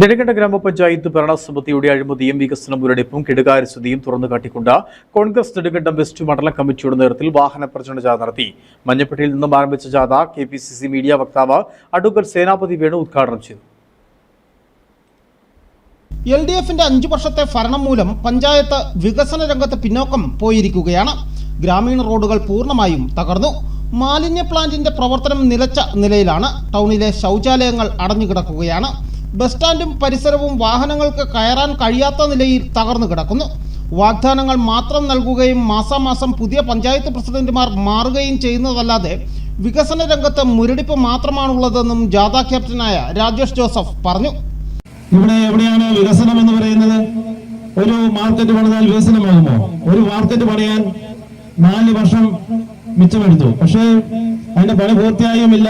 നെടുങ്കണ്ട ഗ്രാമപഞ്ചായത്ത് ഭരണസമിതിയുടെ അഴിമതിയും വികസന മുരടിപ്പും കെടുകാര്യസ്ഥതയും തുറന്നു കാട്ടിക്കൊണ്ട് കോൺഗ്രസ് നെടുങ്കണ്ടം വെസ്റ്റ് മണ്ഡലം കമ്മിറ്റിയുടെ നേതൃത്വത്തിൽ വാഹന പ്രചരണ ജാഥ നടത്തി. മഞ്ഞപ്പെട്ടിയിൽ നിന്നും ആരംഭിച്ച ജാഥ കെ മീഡിയ വക്താവ് അഡ്വക്കേറ്റ് സേനാപതി വേണു ഉദ്ഘാടനം ചെയ്തു. എൽ ഡി എഫിന്റെ അഞ്ചു വർഷത്തെ ഭരണം മൂലം പഞ്ചായത്ത് വികസന രംഗത്ത് പിന്നോക്കം പോയിരിക്കുകയാണ്. ഗ്രാമീണ റോഡുകൾ പൂർണമായും തകർന്നു. മാലിന്യ പ്ലാന്റിന്റെ പ്രവർത്തനം നിലച്ച നിലയിലാണ്. ടൗണിലെ ശൗചാലയങ്ങൾ അടഞ്ഞുകിടക്കുകയാണ്. ബസ് സ്റ്റാൻഡും പരിസരവും വാഹനങ്ങൾക്ക് കയറാൻ കഴിയാത്ത നിലയിൽ തകർന്നു കിടക്കുന്നു. വാഗ്ദാനങ്ങൾ മാത്രം നൽകുകയും മാസാമാസം പുതിയ പഞ്ചായത്ത് പ്രസിഡന്റുമാർ മാറുകയും ചെയ്യുന്നതല്ലാതെ വികസന രംഗത്ത് മുരടിപ്പ് മാത്രമാണുള്ളതെന്നും ജാഥ ക്യാപ്റ്റനായ രാജേഷ് ജോസഫ് പറഞ്ഞു. ഇവിടെ എവിടെയാണ് വികസനം എന്ന് പറയുന്നത്? ഒരു മാർക്കറ്റ് പണിതാൽ വികസനമാകുമോ? ഒരു മാർക്കറ്റ് പണിയാൻ നാല് വർഷം മിച്ചമെടുത്തു. പക്ഷേ അതിന്റെ പണി പൂർത്തിയായുമില്ല.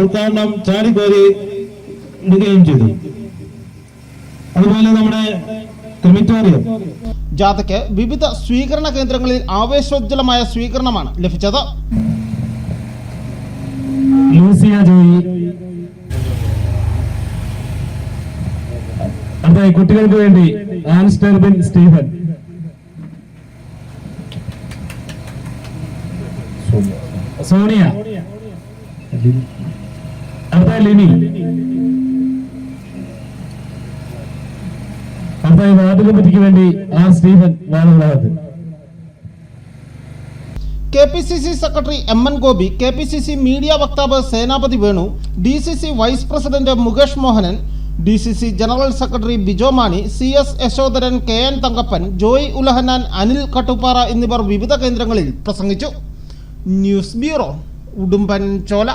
ഉദ്ഘാടനം ചാടിക്കോരി ഇടുകയും ചെയ്തു. അതുപോലെ നമ്മുടെ ക്രിമിറ്റോറിയം. ജാഥയ്ക്ക് വിവിധ സ്വീകരണ കേന്ദ്രങ്ങളിൽ ആവേശോജ്വലമായ സ്വീകരണമാണ് ലഭിച്ചത്. ലൂസിയ ജോയി. അടുത്തായി കുട്ടികൾക്ക് വേണ്ടി ആൻസ്റ്റർബിൻ സ്റ്റീഫൻ. സോണിയ. അടുത്ത ലിനി. വാർഡ് കമ്മിറ്റിക്ക് വേണ്ടി R Stephen Vazhavilakath K P C C secretary M N Gopi K P C C media വക്താവ് Senapathi Venu D C C vice president Mukesh Mohanan D C C general secretary Bijo Mani C S Yashodharan K N Thankappan Joy Ulahannan Anil Kattuppara എന്നിവർ വിവിധ കേന്ദ്രങ്ങളിൽ പ്രസംഗിച്ചു. News bureau ഉടുമ്പൻ ചോല